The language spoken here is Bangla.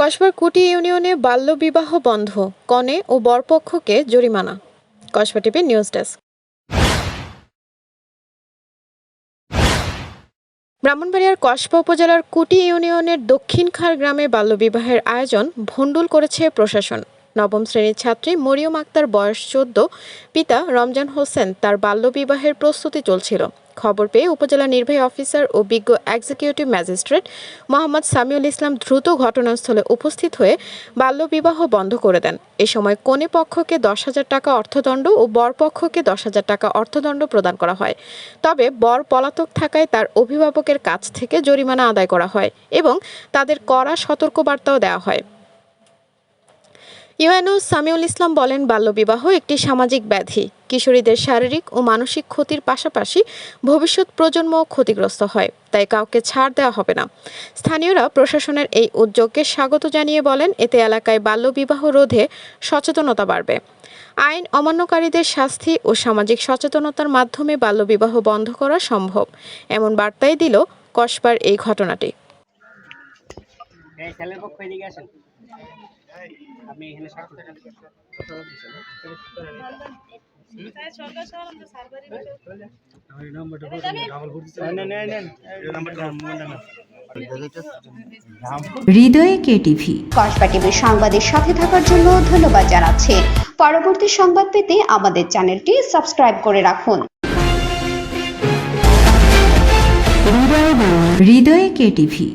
কসবার কুটি ইউনিয়নে বাল্যবিবাহ বন্ধ, কনে ও বরপক্ষকে জরিমানা। Kasba TV news desk. ব্রাহ্মণবাড়িয়ার কসবা উপজেলার কুটি ইউনিয়নের দক্ষিণখার গ্রামে বাল্যবিবাহের আয়োজন ভণ্ডুল করেছে প্রশাসন। নবম শ্রেণির ছাত্রী মরিয়ম আক্তার বয়স চোদ্দ, পিতা রমজান হোসেন তার বাল্যবিবাহের প্রস্তুতি চলছিল। খবর পেয়ে উপজেলা নির্বাহী অফিসার ও বিজ্ঞ এক্সিকিউটিভ ম্যাজিস্ট্রেট মোহাম্মদ সামিউল ইসলাম দ্রুত ঘটনাস্থলে উপস্থিত হয়ে বাল্যবিবাহ বন্ধ করে দেন। এ সময় কনে পক্ষকে দশ হাজার টাকা অর্থদণ্ড ও বর পক্ষকে দশ হাজার টাকা অর্থদণ্ড প্রদান করা হয়। তবে বর পলাতক থাকায় তার অভিভাবকের কাছ থেকে জরিমানা আদায় করা হয় এবং তাদের কড়া সতর্কবার্তাও দেওয়া হয়। ইউএনও সামিউল ইসলাম বলেন, বাল্যবিবাহ একটি সামাজিক ব্যাধি। কিশোরীদের শারীরিক ও মানসিক ক্ষতির পাশাপাশি ভবিষ্যৎ প্রজন্ম ক্ষতিগ্রস্ত হয়, তাই কাউকে ছাড় দেওয়া হবে না। স্থানীয়রা প্রশাসনের এই উদ্যোগকে স্বাগত জানিয়ে বলেন, এতে এলাকায় বাল্যবিবাহ রোধে সচেতনতা বাড়বে। আইন অমান্যকারীদের শাস্তি ও সামাজিক সচেতনতার মাধ্যমে বাল্যবিবাহ বন্ধ করা সম্ভব, এমন বার্তাই দিল কসবার এই ঘটনাটি। এই ছেলের পক্ষ এদিকে আসেন। আপনি এখানে হৃদয়ে কেটিভি কসবা টিভির সংবাদের সাথে থাকার জন্য ধন্যবাদ জানাচ্ছি। পরবর্তী সংবাদ পেতে আমাদের চ্যানেলটি সাবস্ক্রাইব করে রাখুন। হৃদয়ে কেটিভি